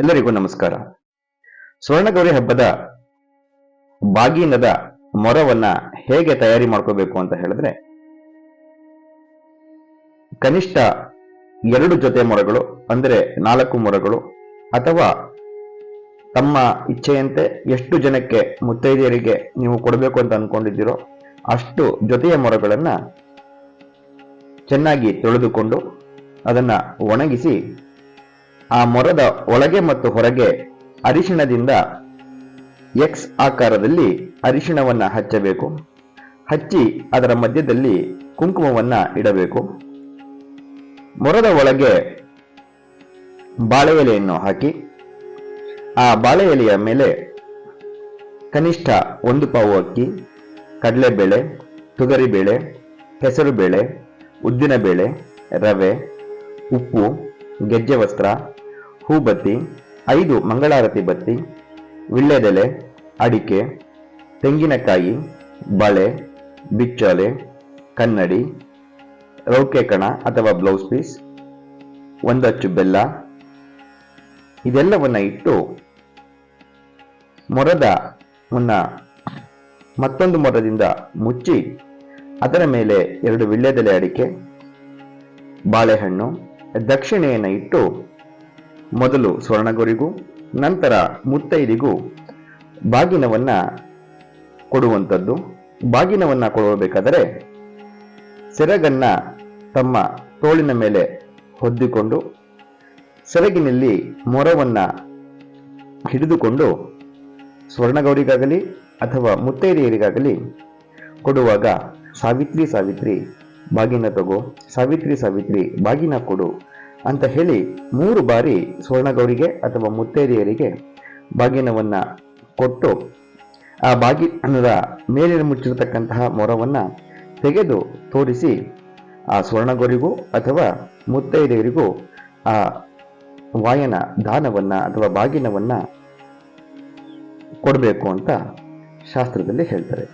ಎಲ್ಲರಿಗೂ ನಮಸ್ಕಾರ. ಸ್ವರ್ಣಗೌರಿ ಹಬ್ಬದ ಬಾಗಿನದ ಮೊರವನ್ನ ಹೇಗೆ ತಯಾರಿ ಮಾಡ್ಕೋಬೇಕು ಅಂತ ಹೇಳಿದ್ರೆ, ಕನಿಷ್ಠ ಎರಡು ಜೊತೆ ಮೊರಗಳು, ಅಂದರೆ ನಾಲ್ಕು ಮೊರಗಳು, ಅಥವಾ ತಮ್ಮ ಇಚ್ಛೆಯಂತೆ ಎಷ್ಟು ಜನಕ್ಕೆ ಮುತ್ತೈದೆಯರಿಗೆ ನೀವು ಕೊಡಬೇಕು ಅಂತ ಅನ್ಕೊಂಡಿದ್ದೀರೋ ಅಷ್ಟು ಜೊತೆಯ ಮೊರಗಳನ್ನ ಚೆನ್ನಾಗಿ ತೊಳೆದುಕೊಂಡು ಅದನ್ನ ಒಣಗಿಸಿ ಆ ಮೊರದ ಒಳಗೆ ಮತ್ತು ಹೊರಗೆ ಅರಿಶಿಣದಿಂದ ಎಕ್ಸ್ ಆಕಾರದಲ್ಲಿ ಅರಿಶಿಣವನ್ನು ಹಚ್ಚಬೇಕು. ಹಚ್ಚಿ ಅದರ ಮಧ್ಯದಲ್ಲಿ ಕುಂಕುಮವನ್ನ ಇಡಬೇಕು. ಮೊರದ ಒಳಗೆ ಬಾಳೆ ಎಲೆಯನ್ನು ಹಾಕಿ, ಆ ಬಾಳೆ ಎಲೆಯ ಮೇಲೆ ಕನಿಷ್ಠ ಒಂದು ಪಾವು ಅಕ್ಕಿ, ಕಡಲೆಬೇಳೆ, ತೊಗರಿಬೇಳೆ, ಹೆಸರುಬೇಳೆ, ಉದ್ದಿನಬೇಳೆ, ರವೆ, ಉಪ್ಪು, ಗೆಜ್ಜೆ ವಸ್ತ್ರ ಹೂಬತ್ತಿ, ಐದು ಮಂಗಳಾರತಿ ಬತ್ತಿ, ವಿಳ್ಳೆದೆಲೆ, ಅಡಿಕೆ, ತೆಂಗಿನಕಾಯಿ, ಬಳೆ, ಬಿಚ್ಚಲೆ, ಕನ್ನಡಿ ರೌಕೆ ಕಣ ಅಥವಾ ಬ್ಲೌಸ್ ಪೀಸ್, ಒಂದಚ್ಚು ಬೆಲ್ಲ. ಇದೆಲ್ಲವನ್ನ ಇಟ್ಟು ಮೊರದ ಮುನ್ನ ಮತ್ತೊಂದು ಮೊರದಿಂದ ಮುಚ್ಚಿ ಅದರ ಮೇಲೆ ಎರಡು ವಿಳ್ಳೆದೆಲೆ ಅಡಿಕೆ, ಬಾಳೆಹಣ್ಣು, ದಕ್ಷಿಣೆಯನ್ನು ಇಟ್ಟು ಮೊದಲು ಸ್ವರ್ಣಗೊರಿಗೂ, ನಂತರ ಮುತ್ತೈದಿಗೂ ಬಾಗಿನವನ್ನ ಕೊಡುವಂಥದ್ದು. ಬಾಗಿನವನ್ನ ಕೊಡಬೇಕಾದರೆ ಸೆರಗನ್ನು ತಮ್ಮ ತೋಳಿನ ಮೇಲೆ ಹೊದ್ದಿಕೊಂಡು, ಸೆರಗಿನಲ್ಲಿ ಮೊರವನ್ನ ಹಿಡಿದುಕೊಂಡು ಸ್ವರ್ಣಗೌರಿಗಾಗಲಿ ಅಥವಾ ಮುತ್ತೈದೆಯರಿಗಾಗಲಿ ಕೊಡುವಾಗ, ಸಾವಿತ್ರಿ ಸಾವಿತ್ರಿ, ಬಾಗಿನ ತಗೋ, ಸಾವಿತ್ರಿ ಸಾವಿತ್ರಿ, ಬಾಗಿನ ಕೊಡು ಅಂತ ಹೇಳಿ ಮೂರು ಬಾರಿ ಸ್ವರ್ಣಗೌರಿಗೆ ಅಥವಾ ಮುತ್ತೈದೆಯರಿಗೆ ಬಾಗಿನವನ್ನ ಕೊಟ್ಟು ಆ ಬಾಗಿನದ ಮೇಲಿನ ಮುಚ್ಚಿರತಕ್ಕಂತಹ ಮೊರವನ್ನ ತೆಗೆದು ತೋರಿಸಿ ಆ ಸ್ವರ್ಣಗೌರಿಗೂ ಅಥವಾ ಮುತ್ತೈದೆಯರಿಗೂ ಆ ವಾಯನ ದಾನವನ್ನ ಅಥವಾ ಬಾಗಿನವನ್ನ ಕೊಡಬೇಕು ಅಂತ ಶಾಸ್ತ್ರದಲ್ಲಿ ಹೇಳ್ತಾರೆ.